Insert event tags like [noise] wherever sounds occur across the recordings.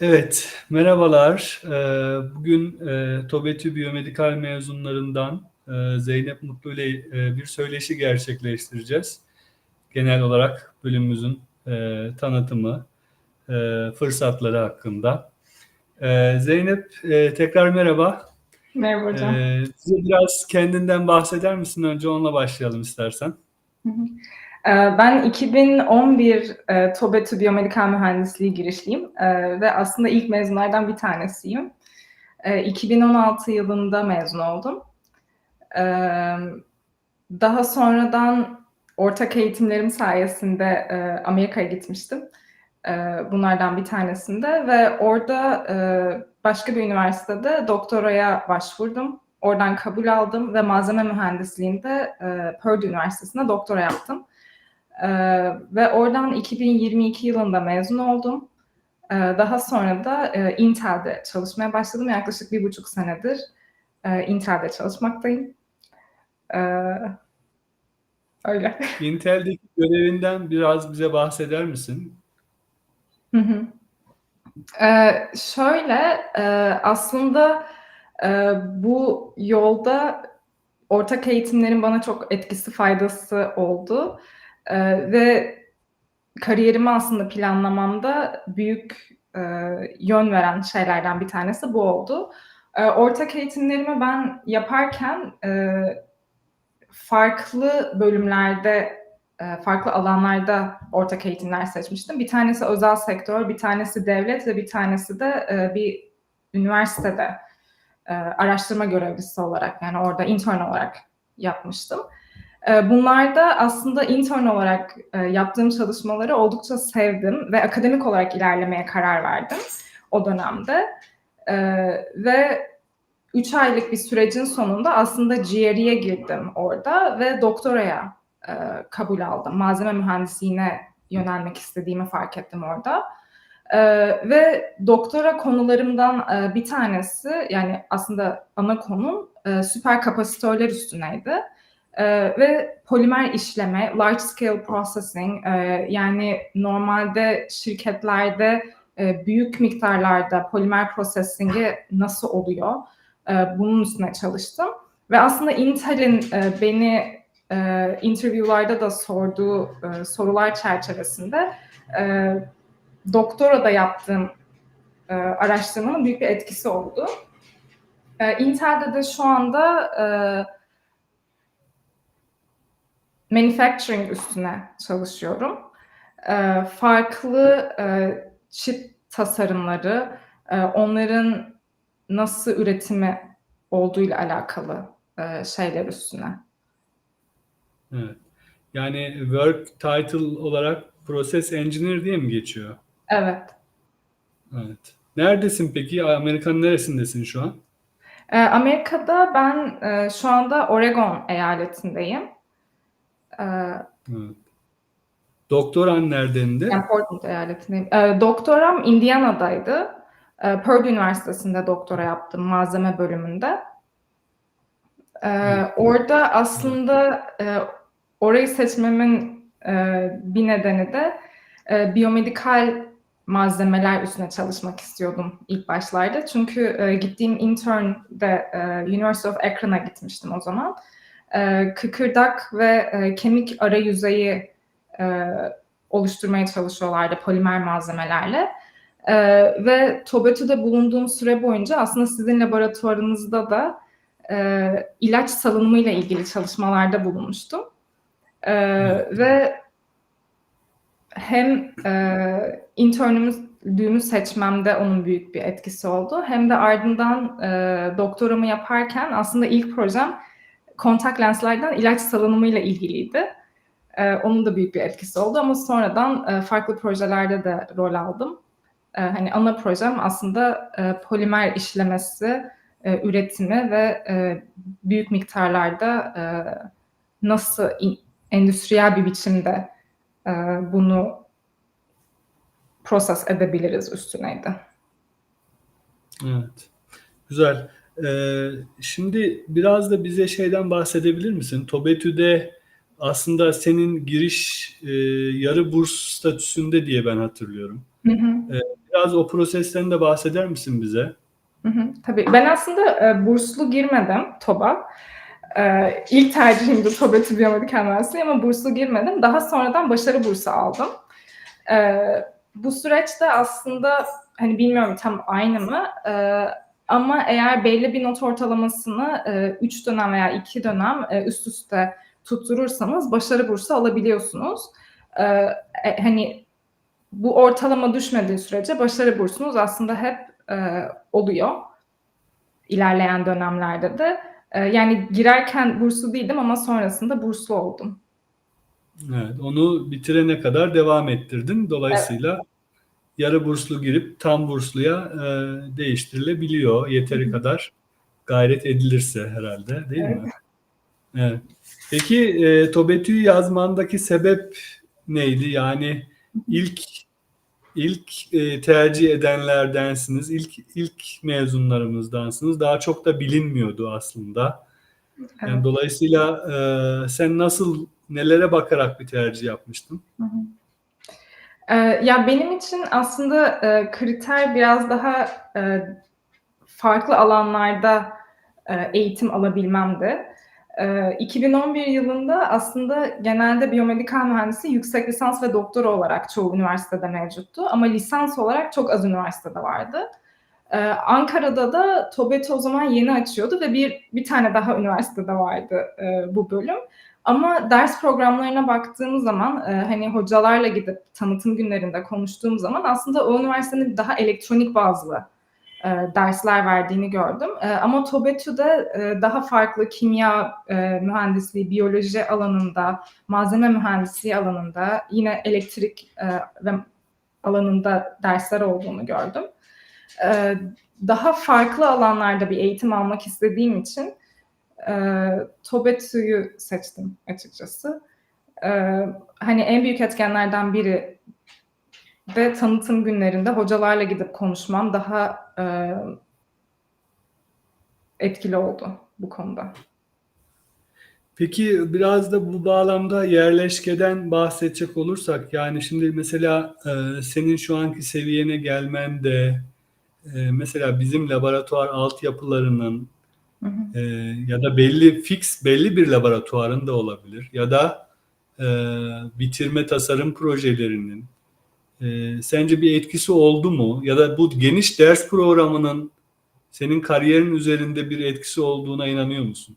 Evet, merhabalar. Ee, Bugün e, TOBETÜ biyomedikal mezunlarından e, Zeynep Mutlu ile e, bir söyleşi gerçekleştireceğiz. Genel olarak bölümümüzün tanıtımı, fırsatları hakkında. Zeynep, tekrar merhaba. Merhaba hocam. E, Bize biraz kendinden bahseder misin? Önce onunla başlayalım istersen. Hı hı. Ee, Ben 2011 e, TOBETÜ Biyomedikal Mühendisliği girişliyim Ee, ve aslında ilk mezunlardan bir tanesiyim. Ee, 2016 yılında mezun oldum. Ee, Daha sonradan ortak eğitimlerim sayesinde e, Amerika'ya gitmiştim. Bunlardan bir tanesinde ve orada e, başka bir üniversitede doktoraya başvurdum. Oradan kabul aldım ve malzeme mühendisliğinde e, Purdue Üniversitesi'nde doktora yaptım. Ee, ve oradan 2022 yılında mezun oldum. Ee, daha sonra da e, Intel'de çalışmaya başladım. Yaklaşık bir buçuk senedir e, Intel'de çalışmaktayım. Ee, öyle. [laughs] Intel'deki görevinden biraz bize bahseder misin? Hı hı. Ee, şöyle e, aslında e, bu yolda ortak eğitimlerin bana çok etkisi faydası oldu. Ee, ve kariyerimi aslında planlamamda büyük e, yön veren şeylerden bir tanesi bu oldu. E, ortak eğitimlerimi ben yaparken e, farklı bölümlerde, e, farklı alanlarda ortak eğitimler seçmiştim. Bir tanesi özel sektör, bir tanesi devlet ve bir tanesi de e, bir üniversitede e, araştırma görevlisi olarak yani orada intern olarak yapmıştım. E, Bunlarda aslında intern olarak e, yaptığım çalışmaları oldukça sevdim ve akademik olarak ilerlemeye karar verdim o dönemde. E, Ve 3 aylık bir sürecin sonunda aslında GRE'ye girdim orada ve doktoraya e, kabul aldım. Malzeme mühendisliğine yönelmek istediğimi fark ettim orada. E, ve doktora konularımdan e, bir tanesi yani aslında ana konum e, süper kapasitörler üstüneydi. Ee, ve polimer işleme, large scale processing e, yani normalde şirketlerde e, büyük miktarlarda polimer processing'i nasıl oluyor? E, bunun üstüne çalıştım. Ve aslında Intel'in e, beni e, interviewlarda da sorduğu e, sorular çerçevesinde e, doktora da yaptığım e, araştırmanın büyük bir etkisi oldu. E, Intel'de de şu anda e, manufacturing üstüne çalışıyorum. E, farklı e, çip tasarımları, e, onların nasıl üretimi olduğuyla alakalı e, şeyler üstüne. Evet. Yani work title olarak Process Engineer diye mi geçiyor? Evet. Evet. Neredesin peki? Amerika'nın neresindesin şu an? E, Amerika'da ben e, şu anda Oregon eyaletindeyim. E, Evet. Doktoran neredendi? yani Portland eyaletindeyim. E, doktoram Indiana'daydı. E, Purdue Üniversitesi'nde doktora yaptım malzeme bölümünde. E, Evet. orada aslında e, orayı seçmemin e, bir nedeni de e, biyomedikal malzemeler üstüne çalışmak istiyordum ilk başlarda. Çünkü e, gittiğim intern'de e, University of Akron'a gitmiştim o zaman. E, kıkırdak ve e, kemik ara yüzeyi e, oluşturmaya çalışıyorlardı polimer malzemelerle. E, ve TOBETÜ'de bulunduğum süre boyunca aslında sizin laboratuvarınızda da e, ilaç salınımıyla ilgili çalışmalarda bulunmuştum. E, ve hem e, internümü seçmemde onun büyük bir etkisi oldu. Hem de ardından e, doktoramı yaparken aslında ilk projem kontak lenslerden ilaç salınımıyla ilgiliydi. E, onun da büyük bir etkisi oldu ama sonradan e, farklı projelerde de rol aldım. E, hani ana projem aslında e, polimer işlemesi, e, üretimi ve e, büyük miktarlarda e, nasıl in- endüstriyel bir biçimde e, bunu proses edebiliriz üstüneydi. Evet. Güzel. Ee, şimdi biraz da bize şeyden bahsedebilir misin? TOBETÜ'de aslında senin giriş e, yarı burs statüsünde diye ben hatırlıyorum. Hı hı. biraz o prosesten de bahseder misin bize? Hı hı, tabii. Ben aslında e, burslu girmedim TOB'a. E, ilk tercihimdi TOB Etü Biyomedikal Mühendisliği ama burslu girmedim. Daha sonradan başarı bursu aldım. E, bu süreçte aslında hani bilmiyorum tam aynı mı e, ama eğer belli bir not ortalamasını 3 dönem veya 2 dönem e, üst üste tutturursanız başarı bursu alabiliyorsunuz. E, e, hani bu ortalama düşmediği sürece başarı bursunuz aslında hep e, oluyor ilerleyen dönemlerde de. E, yani girerken burslu değildim ama sonrasında burslu oldum. Evet, onu bitirene kadar devam ettirdin. Dolayısıyla yarı burslu girip tam bursluya e, değiştirilebiliyor. Yeteri kadar gayret edilirse herhalde değil Evet. mi? Evet. Peki e, TOBETÜ'yü yazmandaki sebep neydi? Yani ilk ilk e, tercih edenlerdensiniz. İlk ilk mezunlarımızdansınız. Daha çok da bilinmiyordu aslında. Yani Evet. dolayısıyla e, sen nasıl nelere bakarak bir tercih yapmıştın? Hı hı. Ee, ya benim için aslında e, kriter biraz daha e, farklı alanlarda e, eğitim alabilmemdi. E, 2011 yılında aslında genelde biyomedikal mühendisi yüksek lisans ve doktora olarak çoğu üniversitede mevcuttu ama lisans olarak çok az üniversitede vardı. Ankara'da da TOBET'i o zaman yeni açıyordu ve bir bir tane daha üniversitede vardı bu bölüm. Ama ders programlarına baktığım zaman e, hani hocalarla gidip tanıtım günlerinde konuştuğum zaman aslında o üniversitenin daha elektronik bazlı e, dersler verdiğini gördüm. E, ama TOBETÜ'de e, daha farklı kimya e, mühendisliği, biyoloji alanında, malzeme mühendisliği alanında, yine elektrik e, ve alanında dersler olduğunu gördüm. E, daha farklı alanlarda bir eğitim almak istediğim için e, TOBETÜ'yü seçtim açıkçası. E, hani en büyük etkenlerden biri de tanıtım günlerinde hocalarla gidip konuşmam daha e, etkili oldu bu konuda. Peki biraz da bu bağlamda yerleşkeden bahsedecek olursak yani şimdi mesela e, senin şu anki seviyene gelmende e, mesela bizim laboratuvar altyapılarının Hı hı. e, ya da belli fix belli bir laboratuvarın da olabilir ya da e, bitirme tasarım projelerinin e, sence bir etkisi oldu mu ya da bu geniş ders programının senin kariyerin üzerinde bir etkisi olduğuna inanıyor musun?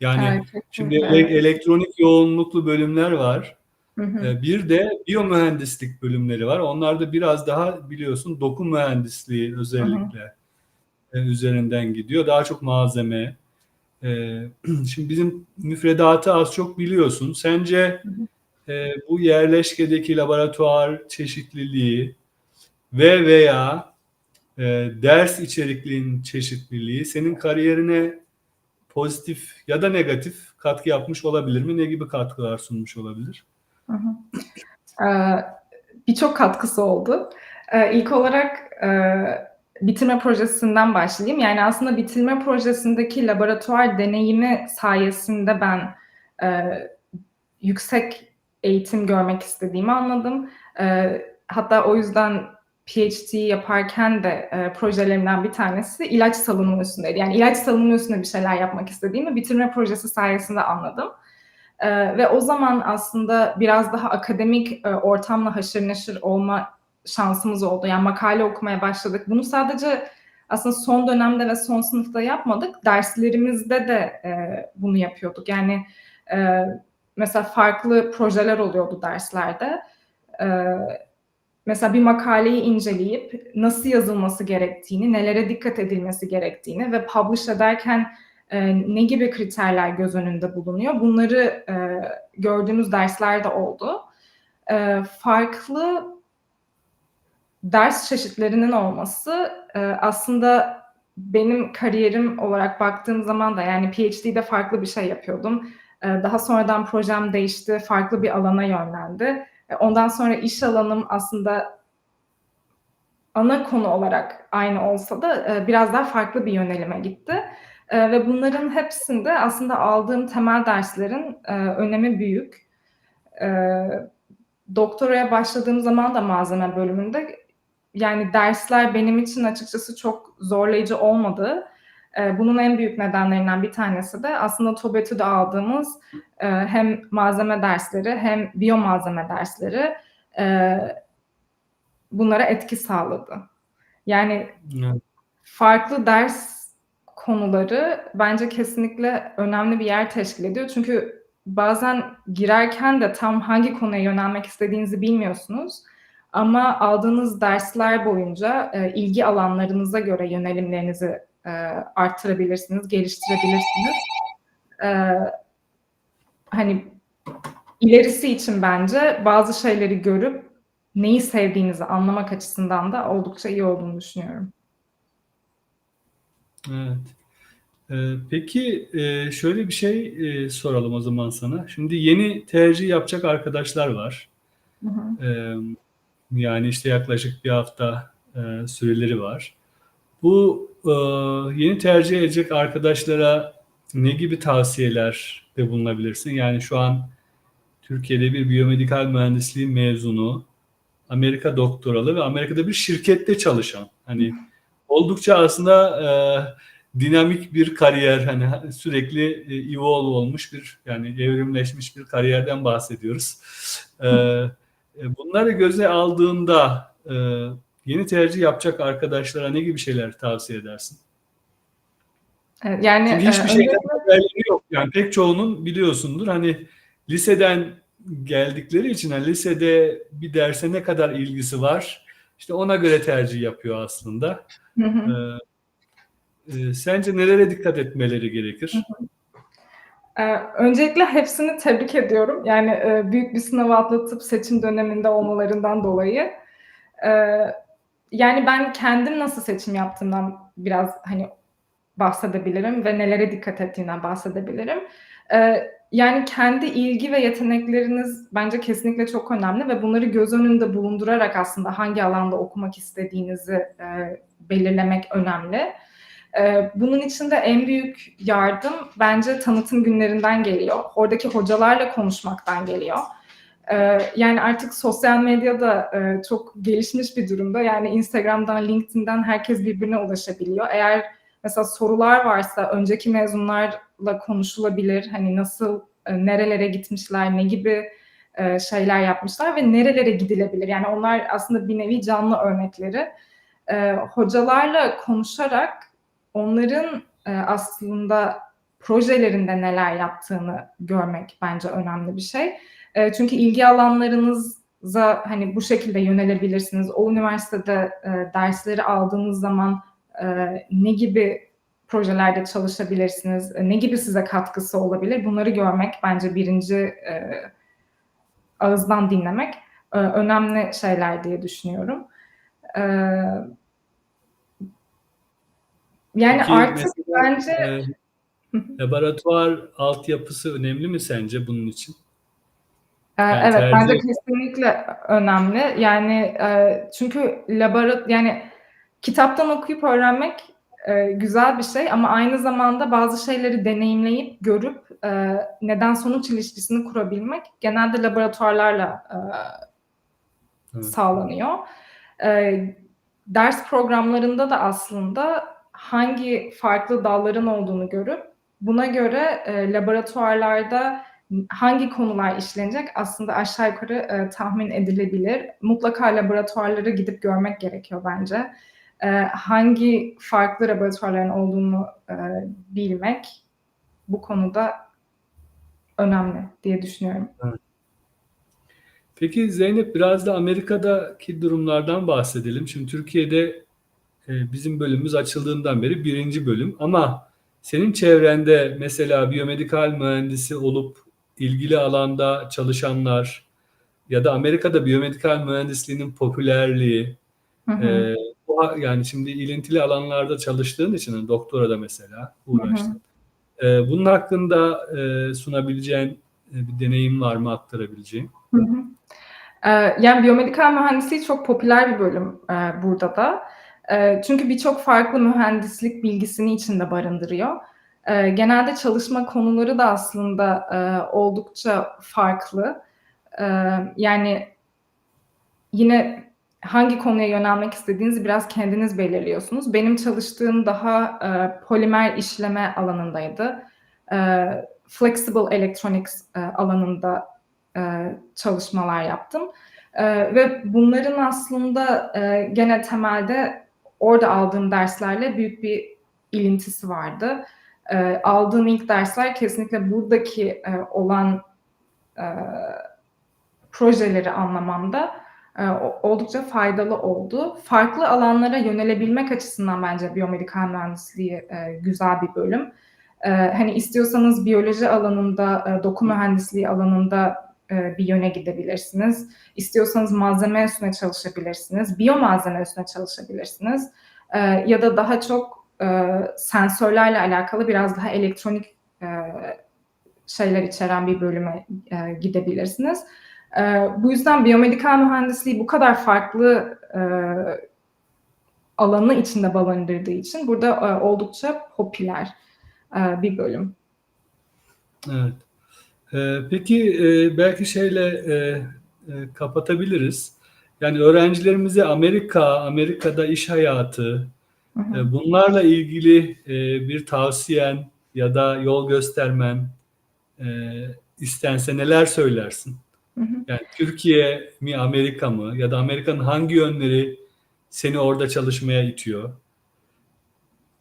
Yani Evet, Şimdi ele- elektronik yoğunluklu bölümler var. Hı hı. Ee, Bir de biyomühendislik bölümleri var. Onlar da biraz daha biliyorsun doku mühendisliği özellikle e, üzerinden gidiyor. Daha çok malzeme. Ee, [clears throat] Şimdi bizim müfredatı az çok biliyorsun. Sence e, bu yerleşkedeki laboratuvar çeşitliliği ve veya e, ders içerikliğinin çeşitliliği senin kariyerine pozitif ya da negatif katkı yapmış olabilir mi? Ne gibi katkılar sunmuş olabilir? Ee, Birçok katkısı oldu. Ee, İlk olarak e, bitirme projesinden başlayayım. Yani aslında bitirme projesindeki laboratuvar deneyimi sayesinde ben e, yüksek eğitim görmek istediğimi anladım. E, hatta o yüzden PhD yaparken de e, projelerimden bir tanesi ilaç salınımı üstündeydi. Yani ilaç salınımı üstünde bir şeyler yapmak istediğimi bitirme projesi sayesinde anladım. Ee, ve o zaman aslında biraz daha akademik e, ortamla haşır neşir olma şansımız oldu. Yani makale okumaya başladık. Bunu sadece aslında son dönemde ve son sınıfta yapmadık. Derslerimizde de e, bunu yapıyorduk. Yani e, mesela farklı projeler oluyordu derslerde. E, mesela bir makaleyi inceleyip nasıl yazılması gerektiğini, nelere dikkat edilmesi gerektiğini ve publish ederken e, ne gibi kriterler göz önünde bulunuyor? Bunları e, gördüğümüz dersler de oldu. E, farklı ders çeşitlerinin olması e, aslında benim kariyerim olarak baktığım zaman da yani PhD'de farklı bir şey yapıyordum. E, daha sonradan projem değişti, farklı bir alana yönlendi. E, ondan sonra iş alanım aslında ana konu olarak aynı olsa da e, biraz daha farklı bir yönelime gitti. E, ve bunların hepsinde aslında aldığım temel derslerin e, önemi büyük. E, doktoraya başladığım zaman da malzeme bölümünde yani dersler benim için açıkçası çok zorlayıcı olmadı. Eee, bunun en büyük nedenlerinden bir tanesi de aslında TOBETÜ'de aldığımız eee, hem malzeme dersleri hem biyomalzeme dersleri eee, bunlara etki sağladı. Yani Evet. farklı ders konuları bence kesinlikle önemli bir yer teşkil ediyor. Çünkü bazen girerken de tam hangi konuya yönelmek istediğinizi bilmiyorsunuz. Ama aldığınız dersler boyunca e, ilgi alanlarınıza göre yönelimlerinizi e, arttırabilirsiniz, geliştirebilirsiniz. E, hani ilerisi için bence bazı şeyleri görüp neyi sevdiğinizi anlamak açısından da oldukça iyi olduğunu düşünüyorum. Evet. Ee, peki e, şöyle bir şey e, soralım o zaman sana. Şimdi yeni tercih yapacak arkadaşlar var. Hı hı. Yani işte yaklaşık bir hafta e, süreleri var. Bu e, yeni tercih edecek arkadaşlara ne gibi tavsiyeler de bulunabilirsin? Yani şu an Türkiye'de bir biyomedikal mühendisliği mezunu, Amerika doktoralı ve Amerika'da bir şirkette çalışan. Hani oldukça aslında e, dinamik bir kariyer hani sürekli e, evolve olmuş bir yani evrimleşmiş bir kariyerden bahsediyoruz. E, bunları göze aldığında e, yeni tercih yapacak arkadaşlara ne gibi şeyler tavsiye edersin? Yani Çünkü e, hiçbir şeyden öncelikle haberleri yok. Yani pek çoğunun biliyorsundur hani liseden geldikleri için hani lisede bir derse ne kadar ilgisi var işte ona göre tercih yapıyor aslında. Hı hı. Ee, e, sence nelere dikkat etmeleri gerekir? Ee, öncelikle hepsini tebrik ediyorum. Yani e, büyük bir sınavı atlatıp seçim döneminde olmalarından dolayı. Ee, yani ben kendim nasıl seçim yaptığımdan biraz hani bahsedebilirim ve nelere dikkat ettiğinden bahsedebilirim. Ee, yani kendi ilgi ve yetenekleriniz bence kesinlikle çok önemli ve bunları göz önünde bulundurarak aslında hangi alanda okumak istediğinizi e, belirlemek önemli. Ee, bunun için de en büyük yardım bence tanıtım günlerinden geliyor. Oradaki hocalarla konuşmaktan geliyor. Ee, yani artık sosyal medyada e, çok gelişmiş bir durumda. Yani Instagram'dan, LinkedIn'den herkes birbirine ulaşabiliyor. Eğer mesela sorular varsa önceki mezunlarla konuşulabilir. Hani nasıl, e, nerelere gitmişler, ne gibi e, şeyler yapmışlar ve nerelere gidilebilir. Yani onlar aslında bir nevi canlı örnekleri. E, hocalarla konuşarak onların e, aslında projelerinde neler yaptığını görmek bence önemli bir şey. E, çünkü ilgi alanlarınıza hani bu şekilde yönelebilirsiniz. O üniversitede e, dersleri aldığınız zaman e, ne gibi projelerde çalışabilirsiniz, e, ne gibi size katkısı olabilir bunları görmek bence birinci e, ağızdan dinlemek e, önemli şeyler diye düşünüyorum. E, yani Peki artık mesela bence e, laboratuvar altyapısı önemli mi sence bunun için? Ee, Yani Evet, bence tercih kesinlikle önemli. Yani e, çünkü laborat yani kitaptan okuyup öğrenmek e, güzel bir şey ama aynı zamanda bazı şeyleri deneyimleyip görüp e, neden sonuç ilişkisini kurabilmek genelde laboratuvarlarla e, Evet. sağlanıyor. E, ders programlarında da aslında hangi farklı dalların olduğunu görüp buna göre e, laboratuvarlarda hangi konular işlenecek aslında aşağı yukarı e, tahmin edilebilir. Mutlaka laboratuvarlara gidip görmek gerekiyor bence. E, hangi farklı laboratuvarların olduğunu e, bilmek bu konuda önemli diye düşünüyorum. Peki Zeynep biraz da Amerika'daki durumlardan bahsedelim. Şimdi Türkiye'de e, bizim bölümümüz açıldığından beri birinci bölüm ama senin çevrende mesela biyomedikal mühendisi olup ilgili alanda çalışanlar ya da Amerika'da biyomedikal mühendisliğinin popülerliği Hı hı. e, yani şimdi ilintili alanlarda çalıştığın için hani doktora da mesela uğraştın. E, bunun hakkında e, sunabileceğin e, bir deneyim var mı aktarabileceğin? Hı hı. Ee, yani biyomedikal mühendisliği çok popüler bir bölüm e, burada da. E, çünkü birçok farklı mühendislik bilgisini içinde barındırıyor. E, genelde çalışma konuları da aslında e, oldukça farklı. E, yani yine hangi konuya yönelmek istediğinizi biraz kendiniz belirliyorsunuz. Benim çalıştığım daha e, polimer işleme alanındaydı. Flexible electronics e, alanında çalışmalar yaptım. Ve bunların aslında gene temelde orada aldığım derslerle büyük bir ilintisi vardı. E, aldığım ilk dersler kesinlikle buradaki e, olan e, projeleri anlamamda e, oldukça faydalı oldu. Farklı alanlara yönelebilmek açısından bence biyomedikal mühendisliği e, güzel bir bölüm. E, hani istiyorsanız biyoloji alanında, e, doku mühendisliği alanında bir yöne gidebilirsiniz. İstiyorsanız malzeme üstüne çalışabilirsiniz, biyomalzeme üstüne çalışabilirsiniz. E, ya da daha çok e, sensörlerle alakalı biraz daha elektronik e, şeyler içeren bir bölüme e, gidebilirsiniz. E, bu yüzden biyomedikal mühendisliği bu kadar farklı e, alanı içinde barındırdığı için burada e, oldukça popüler e, bir bölüm. Evet. Ee, peki e, belki şeyle e, e, kapatabiliriz. Yani öğrencilerimize Amerika, Amerika'da iş hayatı, Hı hı. e, bunlarla ilgili e, bir tavsiyen ya da yol göstermen e, istense neler söylersin? Hı hı. Yani Türkiye mi, Amerika mı ya da Amerika'nın hangi yönleri seni orada çalışmaya itiyor?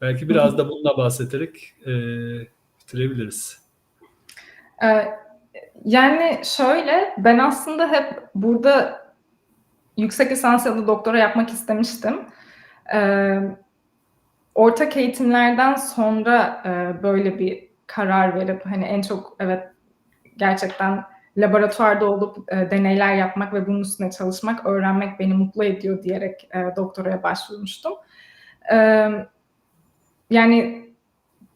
Belki biraz da bununla bahsederek e, bitirebiliriz. Ee, yani şöyle, ben aslında hep burada yüksek lisans ya da doktora yapmak istemiştim. Ee, ortak eğitimlerden sonra e, böyle bir karar verip hani en çok evet gerçekten laboratuvarda olup e, deneyler yapmak ve bunun üstüne çalışmak, öğrenmek beni mutlu ediyor diyerek e, doktoraya başvurmuştum. Ee, yani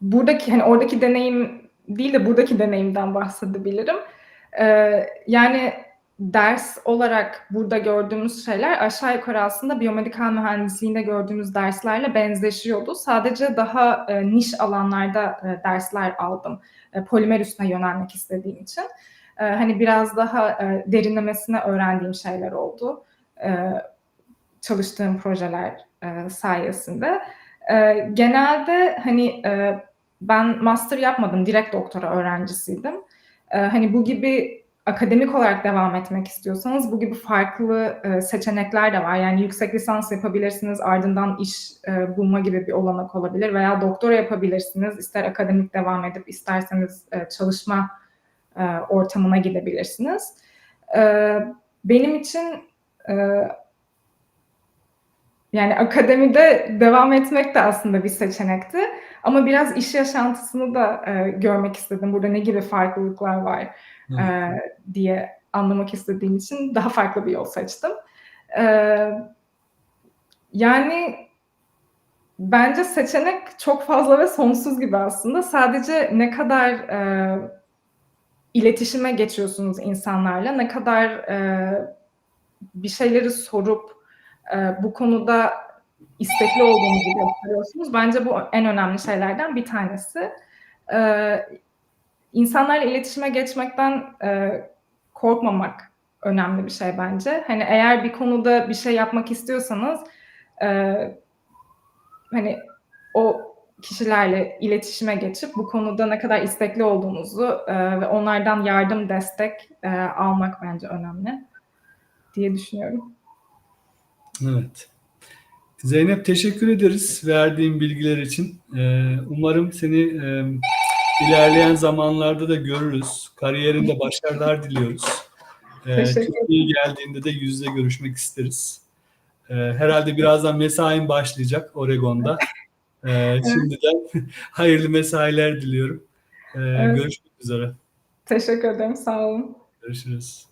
buradaki hani oradaki deneyim değil de buradaki deneyimden bahsedebilirim. Ee, yani ders olarak burada gördüğümüz şeyler aşağı yukarı aslında biyomedikal mühendisliğinde gördüğümüz derslerle benzeşiyordu. Sadece daha e, niş alanlarda e, dersler aldım. E, polimer üstüne yönelmek istediğim için. E, hani biraz daha e, derinlemesine öğrendiğim şeyler oldu. E, çalıştığım projeler e, sayesinde. E, genelde hani e, ben master yapmadım, direkt doktora öğrencisiydim. Ee, hani bu gibi akademik olarak devam etmek istiyorsanız bu gibi farklı e, seçenekler de var. Yani yüksek lisans yapabilirsiniz, ardından iş e, bulma gibi bir olanak olabilir veya doktora yapabilirsiniz. İster akademik devam edip isterseniz e, çalışma e, ortamına gidebilirsiniz. E, benim için e, yani akademide devam etmek de aslında bir seçenekti. Ama biraz iş yaşantısını da e, görmek istedim. Burada ne gibi farklılıklar var e, diye anlamak istediğim için daha farklı bir yol seçtim. E, yani bence seçenek çok fazla ve sonsuz gibi aslında. Sadece ne kadar e, iletişime geçiyorsunuz insanlarla, ne kadar e, bir şeyleri sorup e, bu konuda istekli olduğunuzu gösteriyorsunuz. Bence bu en önemli şeylerden bir tanesi. Ee, insanlarla iletişime geçmekten e, korkmamak önemli bir şey bence. Hani eğer bir konuda bir şey yapmak istiyorsanız e, hani o kişilerle iletişime geçip bu konuda ne kadar istekli olduğunuzu e, ve onlardan yardım, destek e, almak bence önemli diye düşünüyorum. Evet. Zeynep teşekkür ederiz verdiğin bilgiler için. Ee, umarım seni e, ilerleyen zamanlarda da görürüz. Kariyerinde başarılar diliyoruz. Ee, Türkiye'ye geldiğinde de yüz yüze görüşmek isteriz. Ee, herhalde birazdan mesain başlayacak Oregon'da. Şimdiden [laughs] hayırlı mesailer diliyorum. Görüşmek üzere. Teşekkür ederim. Sağ olun. Görüşürüz.